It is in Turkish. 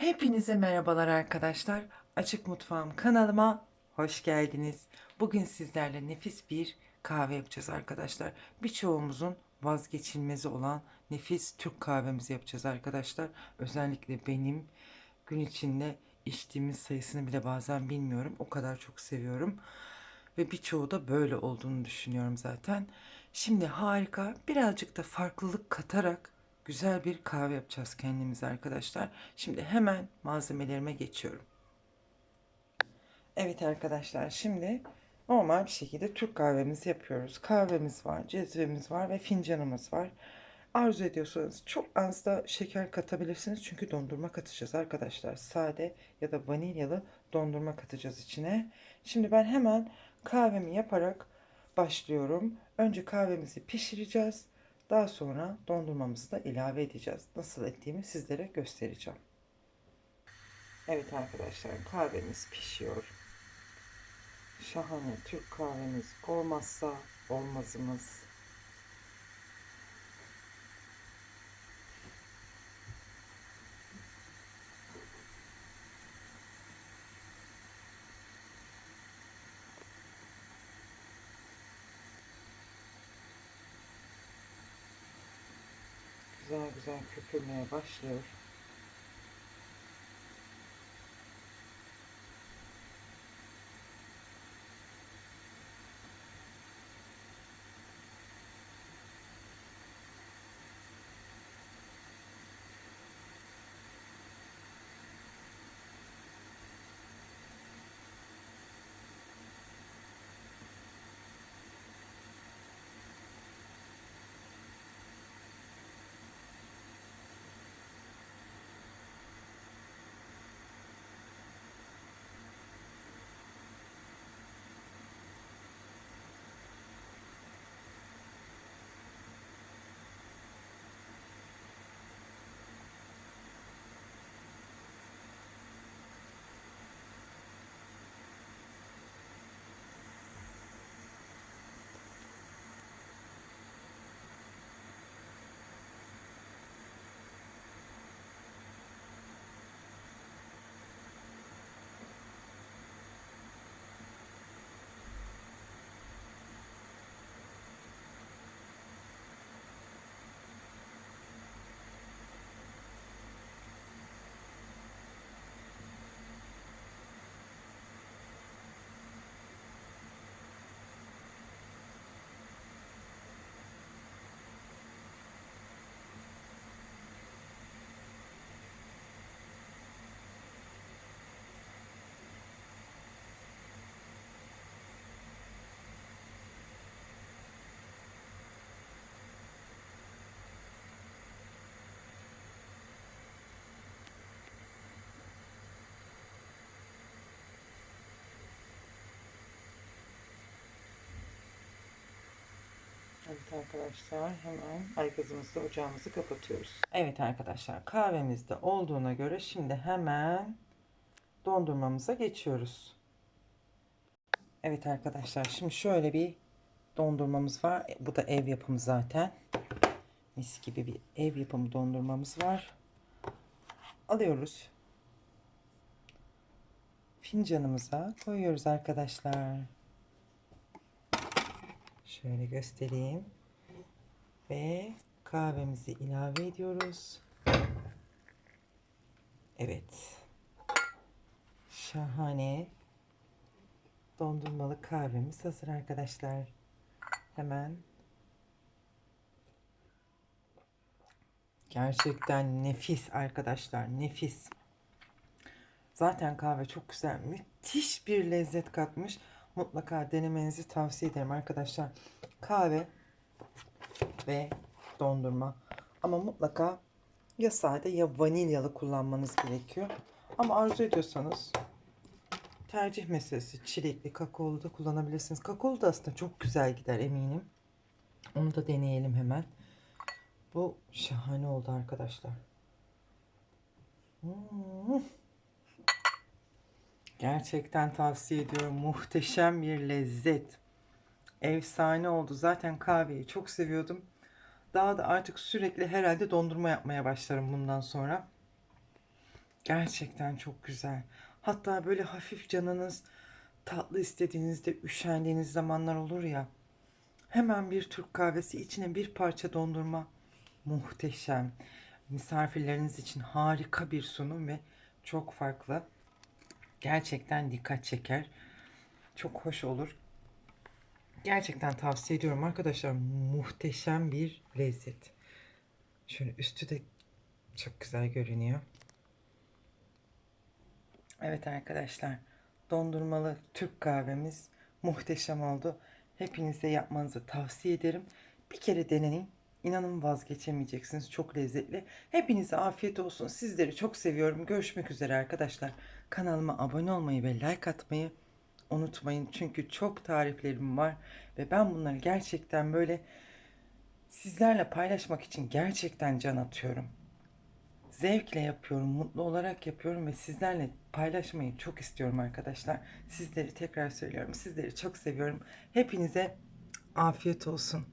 Hepinize merhabalar arkadaşlar. Açık Mutfağım kanalıma hoş geldiniz. Bugün sizlerle nefis bir kahve yapacağız arkadaşlar. Birçoğumuzun vazgeçilmezi olan nefis Türk kahvemizi yapacağız arkadaşlar. Özellikle benim gün içinde içtiğimiz sayısını bile bazen bilmiyorum. O kadar çok seviyorum. Ve birçoğu da böyle olduğunu düşünüyorum zaten. Şimdi harika birazcık da farklılık katarak güzel bir kahve yapacağız kendimize arkadaşlar. Şimdi hemen malzemelerime geçiyorum. Evet arkadaşlar şimdi normal bir şekilde Türk kahvemizi yapıyoruz. Kahvemiz var, cezvemiz var ve fincanımız var. Arzu ediyorsanız çok az da şeker katabilirsiniz. Çünkü dondurma katacağız arkadaşlar. Sade ya da vanilyalı dondurma katacağız içine. Şimdi ben hemen kahvemi yaparak başlıyorum. Önce kahvemizi pişireceğiz. Daha sonra dondurmamızı da ilave edeceğiz. Nasıl ettiğimi sizlere göstereceğim. Evet arkadaşlar kahvemiz pişiyor. Şahane Türk kahvemiz olmazsa olmazımız. Güzel güzel köpürmeye başlıyor. Evet arkadaşlar hemen aygazımızda ocağımızı kapatıyoruz. Evet arkadaşlar kahvemizde olduğuna göre şimdi hemen dondurmamıza geçiyoruz. Evet arkadaşlar şimdi şöyle bir dondurmamız var. E, Bu da ev yapımı zaten. Mis gibi bir ev yapımı dondurmamız var. Alıyoruz. Fincanımıza koyuyoruz arkadaşlar. Şöyle göstereyim. Ve kahvemizi ilave ediyoruz. Evet. Şahane dondurmalı kahvemiz hazır arkadaşlar. Hemen Gerçekten nefis arkadaşlar, nefis. Zaten kahve çok güzel, müthiş bir lezzet katmış. Mutlaka denemenizi tavsiye ederim arkadaşlar. Kahve ve dondurma. Ama mutlaka ya sade ya vanilyalı kullanmanız gerekiyor. Ama arzu ediyorsanız tercih meselesi. Çilekli, kakaolu da kullanabilirsiniz. Kakaolu da aslında çok güzel gider eminim. Onu da deneyelim hemen. Bu şahane oldu arkadaşlar. Hmm. Gerçekten tavsiye ediyorum. Muhteşem bir lezzet. Efsane oldu. Zaten kahveyi çok seviyordum. Daha da artık sürekli herhalde dondurma yapmaya başlarım bundan sonra. Gerçekten çok güzel. Hatta böyle hafif canınız tatlı istediğinizde üşendiğiniz zamanlar olur ya. Hemen bir Türk kahvesi içine bir parça dondurma. Muhteşem. Misafirleriniz için harika bir sunum ve çok farklı. Gerçekten dikkat çeker. Çok hoş olur. Gerçekten tavsiye ediyorum arkadaşlar. Muhteşem bir lezzet. Şöyle üstü de çok güzel görünüyor. Evet arkadaşlar. Dondurmalı Türk kahvemiz muhteşem oldu. Hepinize yapmanızı tavsiye ederim. Bir kere deneyin. İnanın vazgeçemeyeceksiniz. Çok lezzetli. Hepinize afiyet olsun. Sizleri çok seviyorum. Görüşmek üzere arkadaşlar. Kanalıma abone olmayı ve like atmayı unutmayın. Çünkü çok tariflerim var ve ben bunları gerçekten böyle sizlerle paylaşmak için gerçekten can atıyorum. Zevkle yapıyorum, mutlu olarak yapıyorum ve sizlerle paylaşmayı çok istiyorum arkadaşlar. Sizleri tekrar söylüyorum. Sizleri çok seviyorum. Hepinize afiyet olsun.